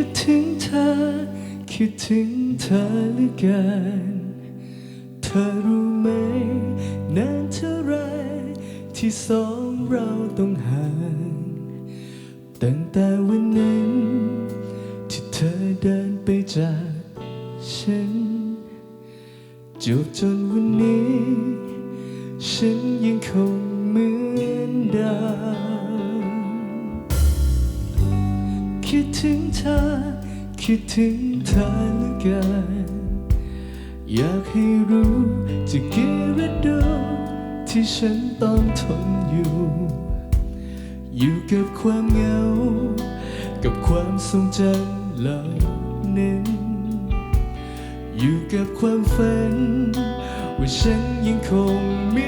คิดถึงเธอ คิดถึงเธอเหลือเกิน เธอรู้ไหม นานเท่าไร ที่สองเราต้องห่างตั้งแต่วันนั้น ที่เธอเดินไปจากฉันจบจนวันนี้ ฉันยังคง คิดถึงเธอ คิดถึงเธอเหลือเกิน อยากให้รู้จะกี่ฤดูที่ฉันต้องทนอยู่ อยู่กับความเหงา กับความทรงจำเหล่านั้นอยู่กับความฝัน ว่าฉันยังคงมี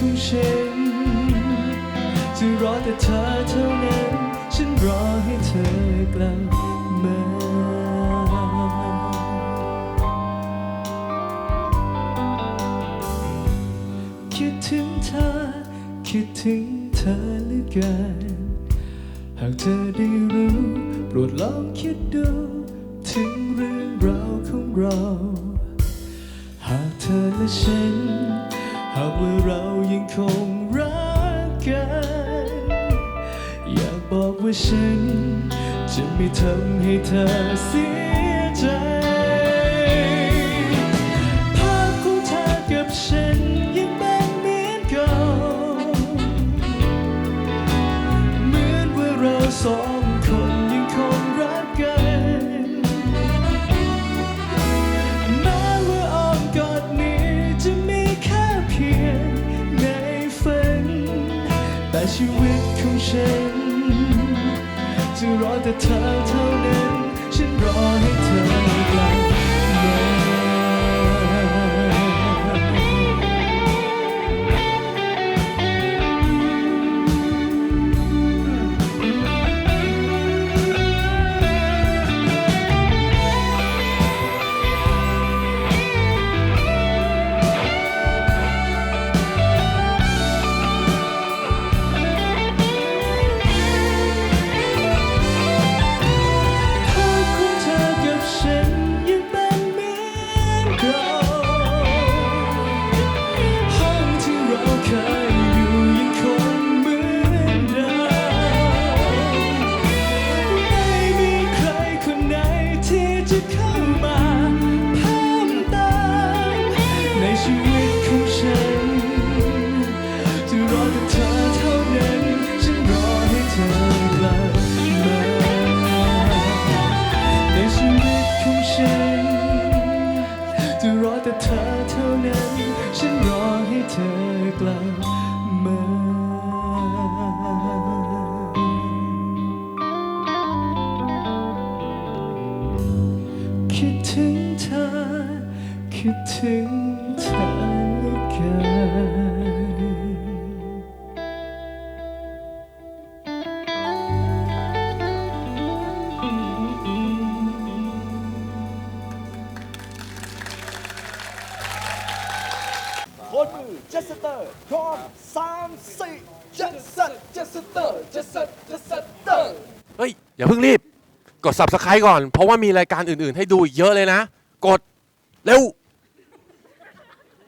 ของฉัน จะรอแต่เธอเท่านั้น ฉันรอให้เธอกลับมาคิดถึงเธอ คิดถึงเธอเหลือเกิน หากเธอได้รู้ โปรดลองคิดดู ถึงเรื่องราวของเรา หากเธอและฉัน บอกว่าฉัน จะไม่ทำให้เธอเสียใจ ภาพของเธอกับฉันยังเป็นเหมือนเก่าเหมือนว่าเราสองคนยังคงรักกัน แม้ว่าอ้อมกอดนี้จะมีแค่เพียงในฝัน แต่ชีวิตของฉัน จะรอแต่เธอเท่านั้น ฉันรอให้เธอ คิดถึงเธอกินคนมือเจสเตอร์พร้อมสามสี่เจสเจสเตอร์เจสเจสเตอร์เฮ้ย อย่าเพิ่งรีบ กด subscribe ก่อน เพราะว่ามีรายการอื่น ๆ ให้ดูอีกเยอะเลยนะ กด เร็ว